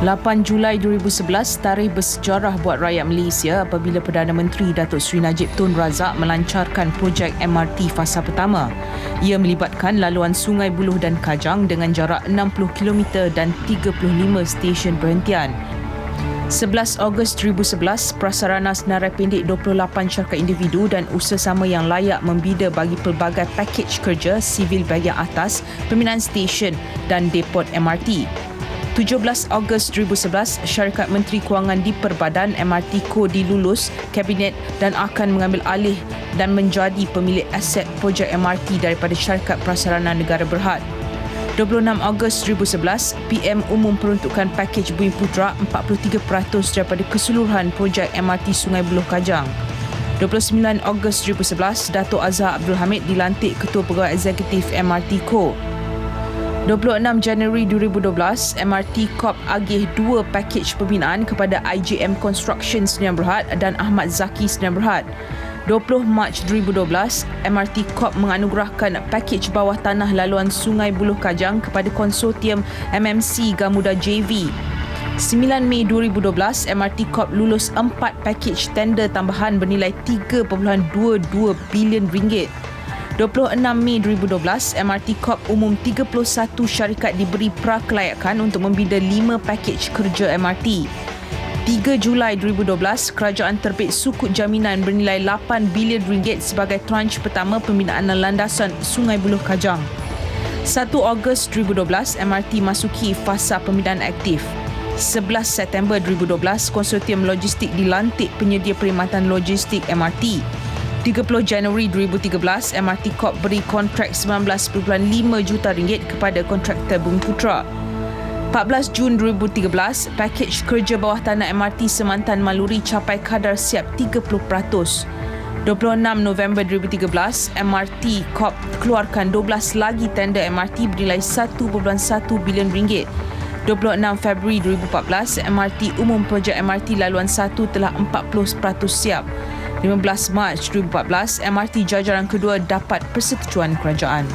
8 Julai 2011, tarikh bersejarah buat rakyat Malaysia apabila Perdana Menteri Datuk Seri Najib Tun Razak melancarkan projek MRT fasa pertama. Ia melibatkan laluan Sungai Buloh dan Kajang dengan jarak 60 km dan 35 stesen perhentian. 11 Ogos 2011, Prasarana Senarai Pendek 28 syarikat individu dan usaha sama yang layak membida bagi pelbagai pakej kerja sivil bahagian atas, pembinaan stesen dan depot MRT. 17 Ogos 2011, Syarikat Menteri Kewangan di Perbadan MRT Co dilulus Kabinet dan akan mengambil alih dan menjadi pemilik aset projek MRT daripada Syarikat Prasarana Negara Berhad. 26 Ogos 2011, PM umum peruntukan pakej Bumi Putra 43% daripada keseluruhan projek MRT Sungai Buloh Kajang. 29 Ogos 2011, Dato' Azhar Abdul Hamid dilantik Ketua Pegawai Eksekutif MRT Co. 26 Januari 2012, MRT Corp agih dua pakej pembinaan kepada IJM Construction Sdn Berhad dan Ahmad Zaki Sdn Berhad. 20 Mac 2012, MRT Corp menganugerahkan pakej bawah tanah laluan Sungai Buloh Kajang kepada konsortium MMC Gamuda JV. 9 Mei 2012, MRT Corp lulus 4 pakej tender tambahan bernilai 3.22 bilion ringgit. 26 Mei 2012, MRT Corp umum 31 syarikat diberi prakelayakan untuk membina 5 pakej kerja MRT. 3 Julai 2012, kerajaan terbit sukuk jaminan bernilai 8 bilion ringgit sebagai tranche pertama pembinaan landasan Sungai Buloh Kajang. 1 Ogos 2012, MRT masuki fasa pembinaan aktif. 11 September 2012, konsortium logistik dilantik penyedia perkhidmatan logistik MRT. 30 Januari 2013, MRT Corp beri kontrak 19.5 juta ringgit kepada kontraktor Bumi Putra. 14 Jun 2013, pakej kerja bawah tanah MRT Semantan Maluri capai kadar siap 30%. 26 November 2013, MRT Corp keluarkan 12 lagi tender MRT bernilai 1.1 bilion ringgit. 26 Februari 2014, MRT umum projek MRT laluan 1 telah 40% siap. 15 Mac 2014, MRT jajaran kedua dapat persetujuan kerajaan.